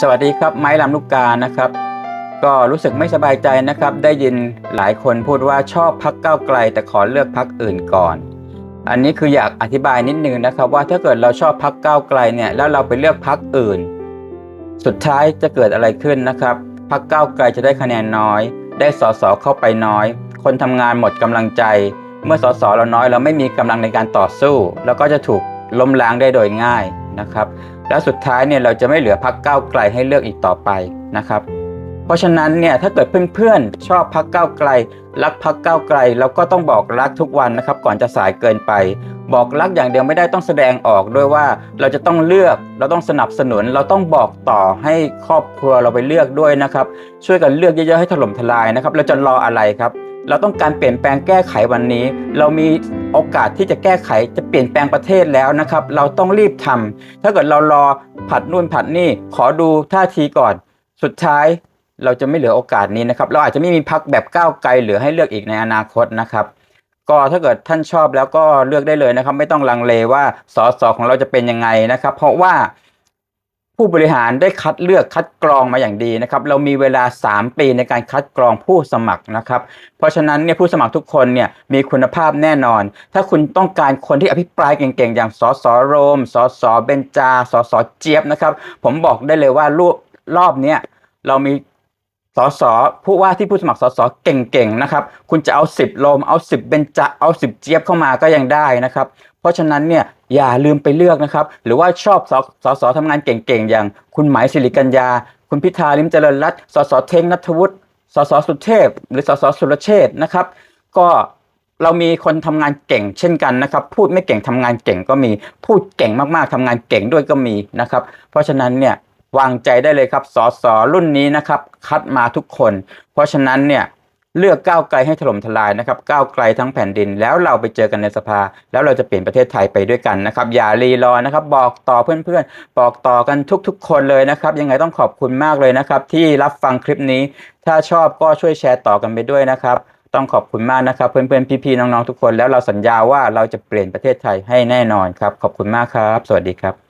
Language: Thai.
สวัสดีครับไม้ลำลูกกานะครับ ก็รู้สึกไม่สบายใจนะครับ ได้ยินหลายคนพูดว่าชอบพักก้าวไกล แต่ขอเลือกพักอื่นก่อน อันนี้คืออยากอธิบายนิดนึงนะครับ ว่าถ้าเกิดเราชอบพักก้าวไกลเนี่ยแล้วเราไปเลือกพักอื่น สุดท้ายจะเกิดอะไรขึ้นนะครับพักก้าวไกลจะได้คะแนนน้อย ได้สสเข้าไปน้อย คนทำงานหมดกำลังใจ เมื่อสสเราน้อยเราไม่มีกำลังในการต่อสู้ แล้วก็จะถูกล้มล้างได้โดยง่าย นะครับ แล้วสุดท้ายเนี่ยเราจะไม่เหลือพักก้าวไกลให้เลือกอีกต่อไปนะครับ เพราะฉะนั้นเนี่ยถ้าเกิดเพื่อนๆ ชอบพักก้าวไกล รักพักก้าวไกลเราก็ต้องบอกรักทุกวันนะครับ ก่อนจะสายเกินไป บอกรักอย่างเดียวไม่ได้ต้องแสดงออกด้วยว่าเราจะต้องเลือกเราต้องสนับสนุน เราต้องบอกต่อให้ครอบครัวเราไปเลือกด้วยนะครับ ช่วยกันเลือกเยอะๆให้ถล่มทลายนะครับเราจะรออะไรครับเราต้องการเปลี่ยนแปลงแก้ไขวันนี้ เรามี โอกาสที่จะแก้ไขจะเปลี่ยนแปลงประเทศแล้วนะครับ เราต้องรีบทำถ้าเกิดเรารอผัดนู่นผัดนี่ขอดูท่าทีก่อน สุดท้ายเราจะไม่เหลือโอกาสนี้นะครับ เราอาจจะไม่มีพักแบบก้าวไกลเหลือให้เลือกอีกในอนาคตนะครับก็ถ้าเกิดท่านชอบแล้วก็เลือกได้เลยนะครับ ไม่ต้องลังเลว่าสสของเราจะเป็นยังไงนะครับ เพราะว่า ผู้บริหารได้คัดเลือกคัดกรองมาอย่างดีนะครับ เรามีเวลา 3 ปีในการคัดกรองผู้สมัครนะครับ เพราะฉะนั้นเนี่ยผู้สมัครทุกคนเนี่ยมีคุณภาพแน่นอน ถ้าคุณต้องการคนที่อภิปรายเก่งๆ อย่างสสโรมสสเบนจาสสเจี๊ยบนะครับ ผมบอกได้เลยว่ารอบรอบเนี้ยเรามี สสผู้ว่าที่ผู้สมัครสสเก่งๆนะครับ คุณจะเอา10โรมเอา10เบนจาเอา10เจี๊ยบเข้ามาก็ยังได้นะครับ เพราะฉะนั้นเนี่ยอย่าลืมไปเลือกนะครับ หรือว่าชอบสสสทำงานเก่งๆ อย่างคุณหมายสิริกัญญา คุณพิธาลิมเจริญรัตน์สสเทงนัทวุฒิสสสุเทพ หรือสสสุรเชษนะครับ ก็เรามีคนทำงานเก่งเช่นกันนะครับ พูดไม่เก่งทำงานเก่งก็มีพูดเก่งมากๆทำงานเก่งด้วยก็มีนะครับ เพราะฉะนั้นเนี่ย วางใจได้เลยครับสสรุ่นนี้นะครับ คัดมาทุกคน เพราะฉะนั้นเนี่ยเลือกก้าวไกลให้ถล่มทลายนะครับก้าวไกลทั้งแผ่นดิน แล้วเราไปเจอกันในสภา แล้วเราจะเปลี่ยนประเทศไทยไปด้วยกันนะครับ อย่ารีรอนะครับ บอกต่อเพื่อนๆ บอกต่อกันทุกๆ คนเลยนะครับ ยังไงต้องขอบคุณมากเลยนะครับ ที่รับฟังคลิปนี้ ถ้าชอบก็ช่วยแชร์ต่อกันไปด้วยนะครับ ต้องขอบคุณมากนะครับ เพื่อนๆ พี่ๆ น้องๆ ทุกคน แล้วเราสัญญาว่าเราจะเปลี่ยนประเทศไทยให้แน่นอนครับ ขอบคุณมากครับ สวัสดีครับ